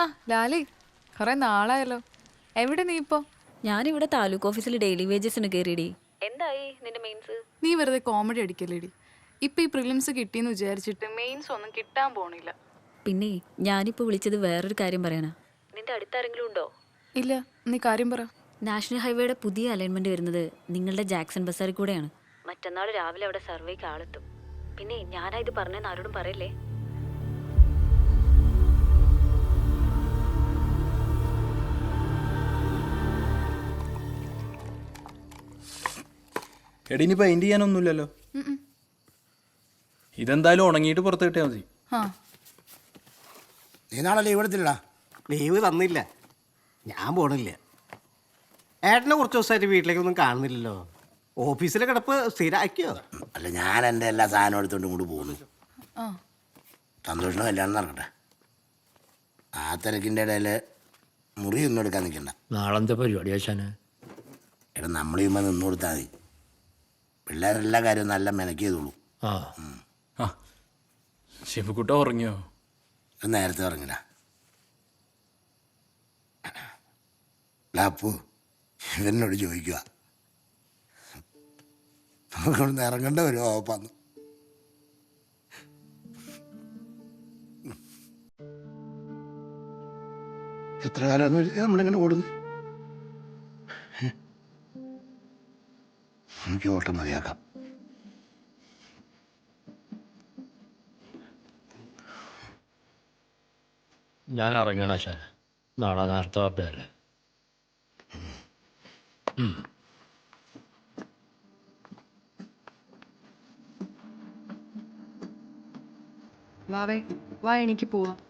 ആ ലാലി കുറെ നാളായല്ലോ. എവിടെ നീ ഇപ്പോ? ഞാനിവിടെ താലൂക്ക് ഓഫീസിൽ ഡെയിലി വേജസിന് കയറിയടി. എന്തായി നിന്റെ മെയിൻസ് നീ വെറുതെ കോമഡി അടിക്കല്ലേടി. ഇപ്പൊ ഈ പ്രിലിംസ് കിട്ടിയെന്ന് വിചാരിച്ചിട്ട് മെയിൻസ് ഒന്നും കിട്ടാൻ പോണില്ല. പിന്നെ ഞാനിപ്പോ വിളിച്ചത് വേറൊരു കാര്യം പറയാനാ നിന്റെ അടുത്താരെങ്കിലും ഉണ്ടോ? ഇല്ല നീ കാര്യം പറ. നാഷണൽ ഹൈവേയുടെ പുതിയ അലൈൻമെന്റ് വരുന്നത് നിങ്ങളുടെ ജാക്സൺ ബസാറിൽ കൂടെയാണ്. മറ്റന്നാൾ രാവിലെ അവിടെ സർവേക്ക് ആളെത്തും. പിന്നെ ഞാനാ ഇത് പറഞ്ഞെന്ന് ആരോടും പറയല്ലേ? എടി ഇനി പെയിന്റ് ചെയ്യാനൊന്നുമില്ലല്ലോ. ഇതെന്തായാലും ഉണങ്ങിയിട്ട് പുറത്ത് കിട്ടിയാൽ മതി. ആ. നീ നാളെ ലീവ് എടുത്തില്ലടാ ലീവ് തന്നില്ല. ഞാൻ പോണില്ല. ഏട്ടനെ കുറച്ച് ദിവസമായിട്ട് വീട്ടിലേക്കൊന്നും കാണുന്നില്ലല്ലോ. ഓഫീസിലെ കിടപ്പ് സ്ഥിരമാക്കിയോ അല്ല ഞാൻ എന്റെ എല്ലാ സാധനവും എടുത്തോണ്ട് ഇങ്ങോട്ട് പോകുന്നു ആ. സന്തോഷം കല്യാണം നടക്കട്ടെ. ആ തിരക്കിന്റെ ഇടയിൽ മുറി ഒന്നും എടുക്കാൻ നിൽക്കണ്ട. നാളെന്താ പരിപാടി ആശാന്? എടാ നമ്മൾ ചെയ്യുമ്പോൾ നിന്ന് കൊടുത്താൽ മതി. പിള്ളേരെല്ലാ കാര്യവും നല്ല മെനക്കിയതുള്ളൂ ആ. ആ. ശിവക്കുട്ട ഉറങ്ങിയോ? നേരത്തെ ഉറങ്ങില്ല. ലാപ്പു ഇവനോട് ചോദിക്കുക നമുക്കവിടുന്ന് ഇറങ്ങേണ്ട ഒരു ഓപ്പാന്ന് എത്ര കാലം നമ്മളിങ്ങനെ ഓടുന്നു എനിക്ക് ഓട്ടം മതിയാക്കാം. ഞാൻ ഇറങ്ങണ ആശാൻ നാളെ നേരത്തെ പറഞ്ഞല്ലേ വാവേ വാ എനിക്ക് പോവാം.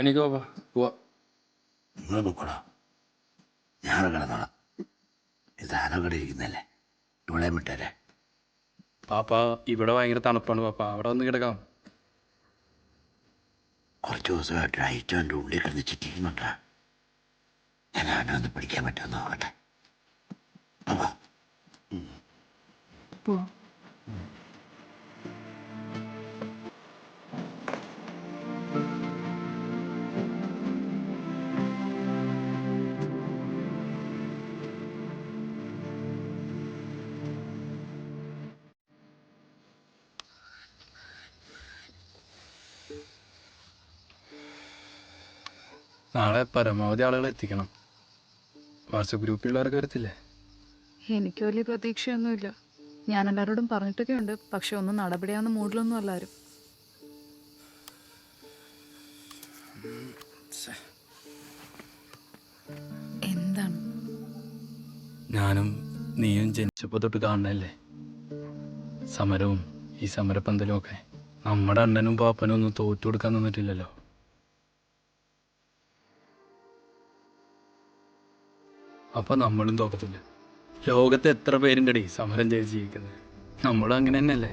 എനിക്ക് over? പോവാ. നിങ്ങൾ നോക്കണോ ഞാൻ കിടന്നോളാം. ഇത് ഇരിക്കുന്നല്ലേ ഇവിടെ വിട്ടേരെ. പാപ്പ ഇവിടെ ഭയങ്കര തണുപ്പാണ് പാപ്പ. അവിടെ വന്ന് കിടക്കാം. കുറച്ച് ദിവസമായിട്ട് ഐറ്റം എന്റെ ഉള്ളിൽ കിടന്ന് ചിറ്റിക്കുന്നുണ്ട്. ഞാൻ അവനെ ഒന്ന് പിടിക്കാൻ പറ്റുമെന്ന് നോക്കട്ടെ. അപ്പൊ പോവാം നാളെ പരമാവധി ആളുകൾ എത്തിക്കണം. വാട്സപ്പ് ഗ്രൂപ്പിലുള്ളവർക്ക് വരത്തില്ലേ? എനിക്ക് വലിയ പ്രതീക്ഷയൊന്നുമില്ല. ഞാൻ എല്ലാവരോടും പറഞ്ഞിട്ടൊക്കെ ഉണ്ട് പക്ഷെ ഒന്നും നടപടിയാവുന്ന മൂഡിലൊന്നും എല്ലാവരും എന്താണ്? ഞാനും നീയും ജനിച്ചപ്പോൾ തൊട്ട് കാണണല്ലേ? സമരവും ഈ സമരപ്പന്തലും ഒക്കെ നമ്മുടെ അണ്ണനും പാപ്പനും ഒന്നും തോറ്റു കൊടുക്കാൻ നിന്നിട്ടില്ലല്ലോ. അപ്പൊ നമ്മളും തോക്കത്തില്ല. ലോകത്ത് എത്ര പേരുണ്ടടി സമരം ചെയ്ത് ജീവിക്കുന്നത്? നമ്മളും അങ്ങനെ തന്നെയല്ലേ?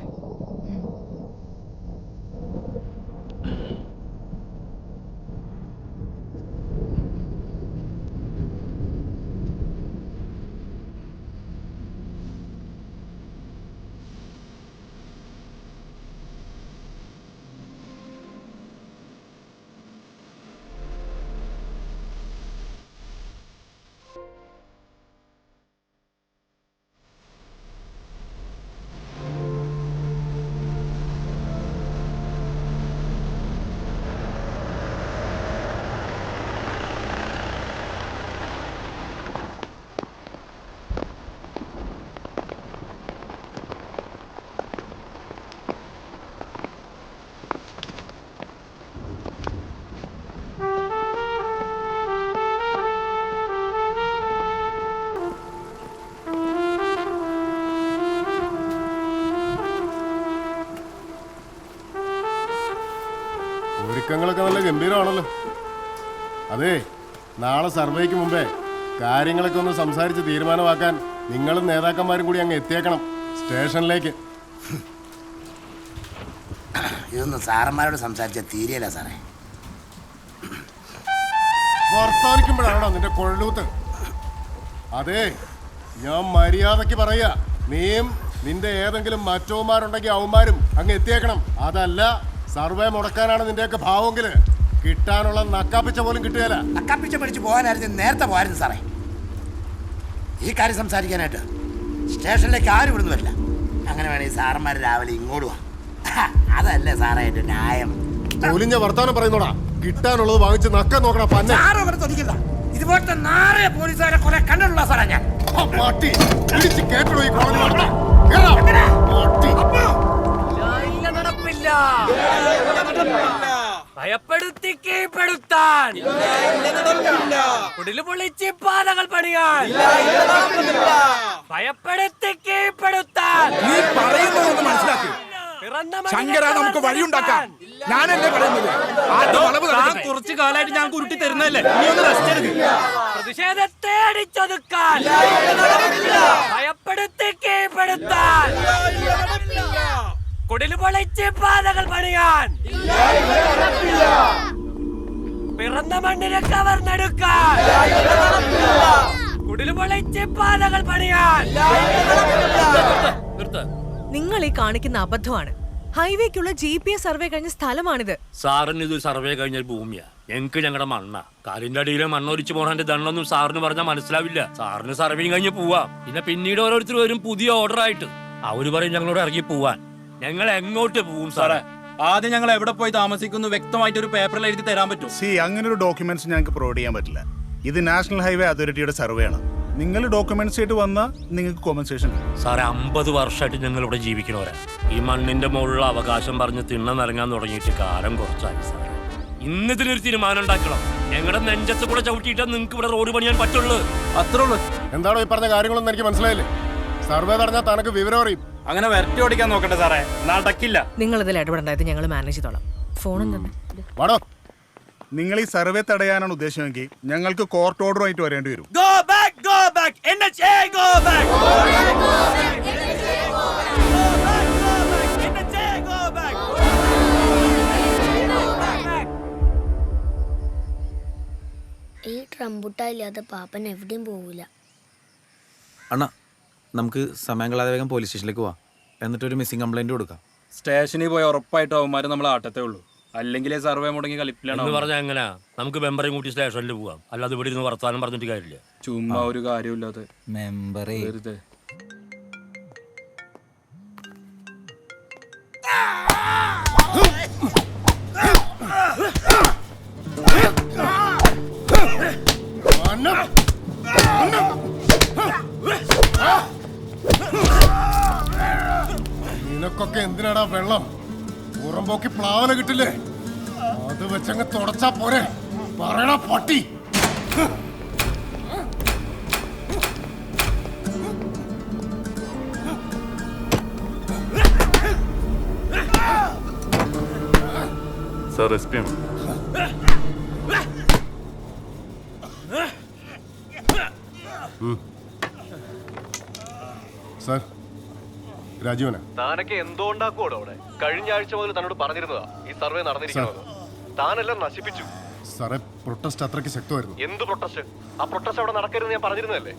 ഒരുക്കങ്ങളൊക്കെ നല്ല ഗംഭീരമാണല്ലോ. അതെ നാളെ സർവേക്ക് മുമ്പേ കാര്യങ്ങളൊക്കെ ഒന്ന് സംസാരിച്ച് തീരുമാനമാക്കാൻ നിങ്ങളും നേതാക്കന്മാരും കൂടി അങ്ങ് എത്തിയേക്കണം സ്റ്റേഷനിലേക്ക്. ഇതൊന്നും സാറന്മാരോട് സംസാരിച്ച തീരെയല്ല സാറേ. വർത്താനിക്കുമ്പോഴാണോ നിന്റെ കൊഴലൂത്ത് അതെ ഞാൻ മര്യാദയ്ക്ക് പറയാ നീയും നിന്റെ ഏതെങ്കിലും മറ്റോമാരുണ്ടെങ്കിൽ അവന്മാരും അങ്ങ് എത്തിയേക്കണം. അതല്ല സർവേ മുടക്കാനാണ് നിന്റെയൊക്കെ ഭാവമെങ്കിൽ കിട്ടാനുള്ള നക്കാപ്പിച്ച പോലും കിട്ടുകയില്ല. നക്കാപ്പിച്ച പിടിച്ച് പോകാനായിരുന്നു നേരത്തെ പോകായിരുന്നു സാറേ. ഈ കാര്യം സംസാരിക്കാനായിട്ട് സ്റ്റേഷനിലേക്ക് ആരും ഇവിടുന്ന് വരില്ല. അങ്ങനെ വേണമെങ്കിൽ സാറന്മാർ രാവിലെ ഇങ്ങോട്ട് വാ. അതല്ലേ സാറേ എന്റെ ന്യായം. ഒലിഞ്ഞ വർത്താനം പറയുന്നോടാ. കിട്ടാനുള്ളത് വാങ്ങിച്ച് നക്ക നോക്കണ പന്ന. ആരോ അങ്ങനെ തൊടിക്കില്ല ഇതുപോലത്തെ നാറിയ പോലീസുകാരെ കുറെ കണ്ടിട്ടുള്ള സാറേ ഞാൻ. കേട്ടു ഇടിച്ച് കേട്ടോ ഈ കോളനി. പട്ടി ഭയപ്പെടുത്തി കീഴ്പ്പെടുത്താൻ. കുടിൽ പൊളിച്ച് പാതകൾ പണിയാൻ. ഭയപ്പെടുത്തി കീഴ്പ്പെടുത്താൻ. നീ പറയുന്നതൊന്ന് മനസ്സിലാക്കി. ശങ്കര നമുക്ക് വഴിയുണ്ടാക്കാം ഞാനല്ലേ പറയുന്നത്. കുറച്ച് കാലമായിട്ട് ഞാൻ കുരുട്ടി തരുന്നല്ലേ നീ ഒന്ന് റെസ്റ്റ് എടുക്ക്. പ്രതിഷേധത്തെ അടിച്ചൊതുക്കാൻ. ഭയപ്പെടുത്തി കീഴ്പ്പെടുത്താൻ. കുടിൽ പൊളിച്ച് പാതകൾ പണിയാൻ. പിറന്ന മണ്ണിനെ കവർന്നെടുക്കാൻ കുടിൽ പൊളിച്ച് പാതകൾ പണിയാൻ. നിങ്ങൾ ഈ കാണിക്കുന്ന അബദ്ധമാണ്. ഹൈവേക്കുള്ള ജി പി എസ് സർവേ കഴിഞ്ഞ സ്ഥലമാണിത്. സാറിന് ഇത് സർവേ കഴിഞ്ഞ ഭൂമിയാ. ഞങ്ങക്ക് ഞങ്ങളുടെ മണ്ണ. കാലിന്റെ അടിയിലെ മണ്ണൊരിച്ച് പോകാന്റെ ദണ്ണൊന്നും സാറിന് പറഞ്ഞാൽ മനസ്സിലാവില്ല. സാറിന് സർവേയും കഴിഞ്ഞ് പോവാം. പിന്നെ പിന്നീട് ഓരോരുത്തർ വരും പുതിയ ഓർഡർ ആയിട്ട്. അവർ പറയും ഞങ്ങളോട് ഇറങ്ങി പോവാൻ. ഞങ്ങൾ എങ്ങോട്ട് പോകും സാറേ? ആദ്യം ഞങ്ങൾ എവിടെ പോയി താമസിക്കുന്നു വ്യക്തമായിട്ട് ഒരു പേപ്പറിൽ എഴുതി തരാൻ പറ്റും സി അങ്ങനെ ഒരു ഡോക്യുമെന്റ്സ് ഞങ്ങൾക്ക് പ്രൊവൈഡ് ചെയ്യാൻ പറ്റില്ല. ഇത് നാഷണൽ ഹൈവേ അതോറിറ്റിയുടെ സർവേ ആണ്. നിങ്ങൾ ഡോക്യുമെന്റ്സ് ആയിട്ട് വന്നാൽ നിങ്ങൾക്ക് കോമ്പൻസേഷൻ സാറേ അമ്പത് വർഷമായിട്ട് ഞങ്ങൾ ഇവിടെ ജീവിക്കണവരാ ഈ മണ്ണിന്റെ മുകളിലുള്ള അവകാശം പറഞ്ഞ് തിണ്ണ ഇറങ്ങാൻ തുടങ്ങിയിട്ട് കാലം കുറച്ചായി സാറേ. ഇന്ന് ഇതിനൊരു തീരുമാനം ഉണ്ടാക്കണം. ഞങ്ങളുടെ നെഞ്ചത്ത് കൂടെ ചവിട്ടിയിട്ടാ നിങ്ങൾക്ക് ഇവിടെ റോഡ് പണിയാൻ പറ്റുള്ളൂ. അത്രേ ഉള്ളൂ. എന്താണോ ഈ പറഞ്ഞ കാര്യങ്ങളൊന്നും എനിക്ക് മനസ്സിലായില്ലേ? സർവേ നടന്നാൽ തനക്ക് വിവരം അറിയും. അങ്ങനെ വരട്ടി ഓടിക്കാൻ നോക്കട്ടെ സാറേ. നടക്കില്ല. നിങ്ങൾ ഇതിൽ ഇടപെടേണ്ടത് ഞങ്ങൾ മാനേജ് ചെയ്തോളാം ഫോണും തന്നെ വാടോ. നിങ്ങൾ ഈ സർവേ തടയാനാണ് ഉദ്ദേശമെങ്കിൽ ഞങ്ങൾക്ക് കോർട്ട് ഓർഡർ ആയിട്ട് വരേണ്ടി വരും. Go back go back NHA, go back. Go back, go back, NHA, go back. ഈ ട്രംബുട്ടായില്ലാതെ പാപ്പൻ എവിടെയും പോവില്ല അണ്ണ നമുക്ക് സമയം കളയാതെ വേഗം പോലീസ് സ്റ്റേഷനിലേക്ക് പോവാം. എന്നിട്ട് ഒരു മിസ്സിംഗ് കംപ്ലൈന്റ് കൊടുക്കാം സ്റ്റേഷനിൽ പോയി ഉറപ്പായിട്ട് അവന്മാര് നമ്മൾ ആട്ടത്തേ ഉള്ളൂ. അല്ലെങ്കിലേ സർവേ മുടങ്ങി കളിപ്പിലാണ് എന്ന്. പറഞ്ഞാൽ എങ്ങനെയാ നമുക്ക് മെമ്പറേയും കൂട്ടി സ്റ്റേഷനിൽ പോവാം. അല്ലാതെ ഇവിടെ ഇരുന്ന് വർത്താനം പറഞ്ഞിട്ട് കാര്യമില്ല. ചുമ്മാ ഒരു കാര്യമില്ലാതെ മെമ്പറേ വെറുതെ. നിനക്കൊക്കെ എന്തിനാടാ വെള്ളം? പുറമ്പോക്കി പ്ലാവന കിട്ടില്ലേ? അത് വെച്ചങ്ങ് തുടച്ചാ പോരെ. പറയണ പട്ടി. സാർ എസ് പി ആണ് സാർ രാജീവനാ താനൊക്കെ എന്തോ ഉണ്ടാക്കുവോടോ അവിടെ കഴിഞ്ഞ ആഴ്ച മുതൽ തന്നോട് പറഞ്ഞിരുന്നതാ ഈ സർവേ നടന്നിരിക്കുന്നത് താനെല്ലാം നശിപ്പിച്ചു സാറേ പ്രൊട്ടസ്റ്റ് അത്രയ്ക്ക് ശക്തമായിരുന്നു എന്ത് പ്രൊട്ടസ്റ്റ് ആ പ്രൊട്ടസ്റ്റ് അവിടെ നടക്കരുത് ഞാൻ പറഞ്ഞിരുന്നതല്ലേ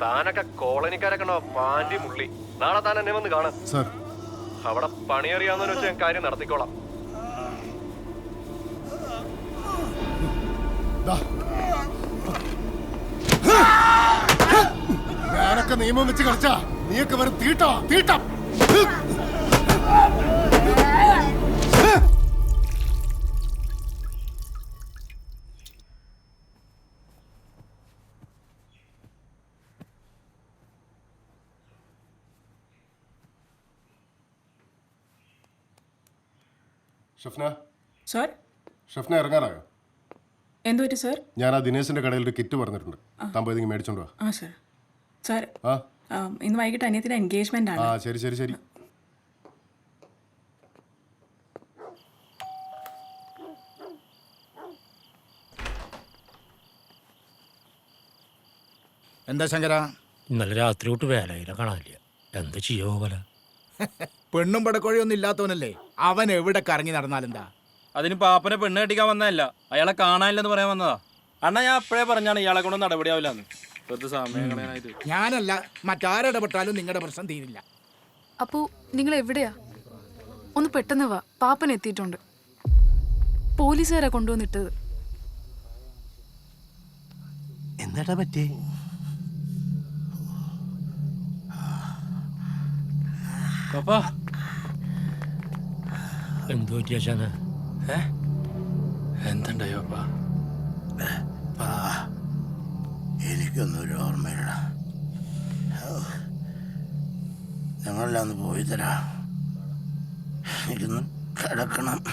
താനൊക്കെ കോളനിക്കാരെ കണ്ടോ പാണ്ടി മുള്ളി നാളെ താൻ എന്നെ വന്ന് കാണാൻ സാർ അവിടെ പണിയറിയാവുന്ന വെച്ച് ഞാൻ കാര്യം നടത്തിക്കോളാം. ഞാനൊക്കെ നിയമം വെച്ച് കളിച്ചാ നീയൊക്കെ വെറും തീട്ടോ തീട്ടം. ഷഫ്ന സാർ? ഷഫ്ന ഇറങ്ങാറായോ എന്തു പറ്റി സാർ? ഞാൻ ആ ദിനേശിന്റെ കടയിൽ ഒരു കിറ്റ് പറഞ്ഞിട്ടുണ്ട്. താൻ പോയി മേടിച്ചോണ്ട് വാ. ആ സാർ. സാർ. ആ? ഇന്ന് വൈകിട്ട് അനിയത്തിന്റെ എൻഗേജ്മെന്റ് ആ ശരി ശരി ശരി. എന്താ ശങ്കര? ഇന്നലെ രാത്രി തൊട്ട് വേലയില കാണാനില്ല. എന്താ ചെയ്യോ പോലെ. പെണ്ണും പടക്കോഴിയൊന്നും ഇല്ലാത്തവനല്ലേ? അവൻ എവിടെ കറങ്ങി നടന്നാലെന്താ? അതിന് പാപ്പനെ പെണ്ണ് കെട്ടിക്കാൻ വന്നതല്ല. അയാളെ കാണാനില്ലെന്ന് പറയാൻ വന്നതാ. അണ്ണാ ഞാൻ അപ്പോഴേ പറഞ്ഞാണ് ഇയാളെ കൊണ്ട് നടപടിയാവില്ലാന്ന് വെറുതെ സമയം കളയാനായിട്ട്. ഞാനല്ല മറ്റാരിടപെട്ടാലും നിങ്ങളുടെ പ്രശ്നം തീരില്ല. അപ്പോ നിങ്ങൾ എവിടെയാ ഒന്ന് പെട്ടെന്ന് വാ. പാപ്പൻ എത്തിയിട്ടുണ്ട്. പോലീസുകാരാ കൊണ്ടുവന്നിട്ടത്. എന്താടാ പറ്റേ എന്തോ പറ്റിയാ എന്തുണ്ടായോ പാപ്പാ? എനിക്കൊന്നും ഒരു ഓർമ്മയില്ല. ഞങ്ങളെല്ലാം ഒന്ന് പോയി തരാം. എനിക്കൊന്ന് കിടക്കണം.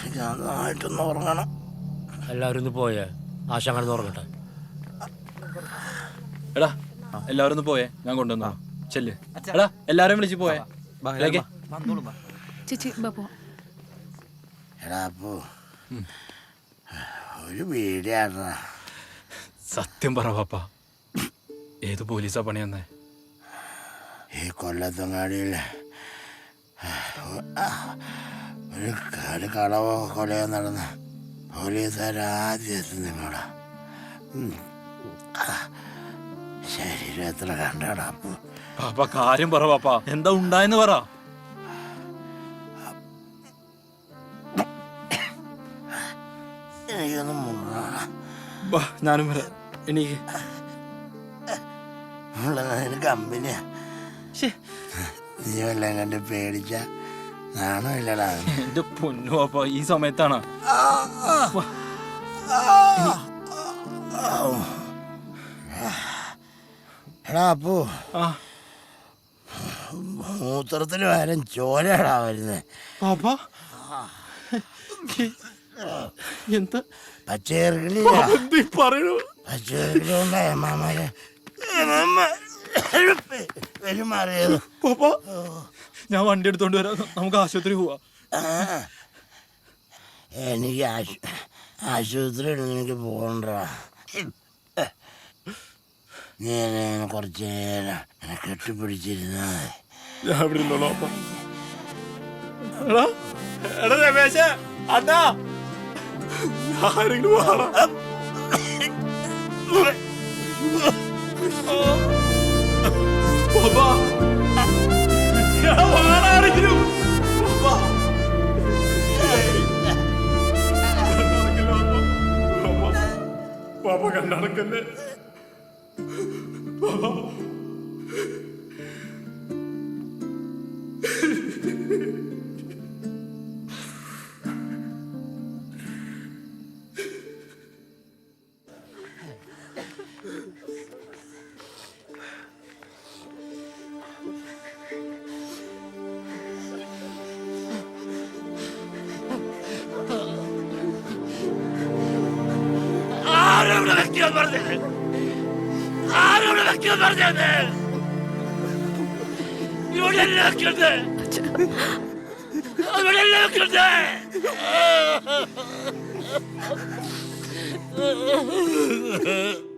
എനിക്ക് നന്നായിട്ടൊന്ന് ഉറങ്ങണം. എല്ലാവരും ഒന്ന് പോയേ. ആശ ഉറങ്ങട്ടെ. എടാ എല്ലാവരും ഒന്ന് പോയേ. ഞാൻ കൊണ്ടുവന്നാ. ചെല്ല്. എടാ എല്ലാവരും വിളിച്ച് പോയേ. ചേച്ചി എടാ അപ്പോ ഒരു വീടാണ് സത്യം പറ പാപ്പ. ഏത് പോലീസാ പണി വന്നേ? ഈ കൊല്ലത്തങ്ങാടിയിൽ ഒരു ഒരു കളവോ കൊലയോ നടന്ന് പോലീസുകാർ ആദ്യം എത്തുന്നു നിങ്ങളാ. ശരീരം എത്ര കണ്ടാടാ പാപ്പ കാര്യം പറ പാപ്പ. എന്താ ഉണ്ടായെന്ന് പറ. ബാ, ഞാനും വരാം. എനിക്ക് ഉള്ളതിന് കമ്പനിയാ. നീ വല്ലതും കണ്ട് പേടിച്ച നാണമില്ലടാ എന്റെ പൊന്നു പാപ്പ ഈ സമയത്താണ്? എടാ അപ്പോ. ആ. മൂത്രത്തിൽ വരം ചോരടാ വരുന്നത് എന്താ? ഞാൻ വണ്ടി എടുത്തോണ്ട് വരാം. നമുക്ക് ആശുപത്രി പോവാ. എനിക്ക് ആശുപത്രി എനിക്ക് പോകണ്ടാ. നീ കുറച്ച് നേരം കെട്ടിപ്പിടിച്ചിരുന്നാ. ഞാൻ ഇവിടെ പാപ്പ എടാ എടാ രമേശ അണ്ണാ. ആരെങ്കിലും പാപ്പ. എടാ വാടാ ആരെങ്കിലും പാപ്പ പാപ്പ കണ്ണടക്കല്ലേ. ആരോട് വ്യക്തികൾ പറഞ്ഞത് ആരോട് വ്യക്തികൾ പറഞ്ഞത് ഇവിടെ എല്ലാം വെക്കരുത്. ഇവിടെ എല്ലാം വെക്കരുത്.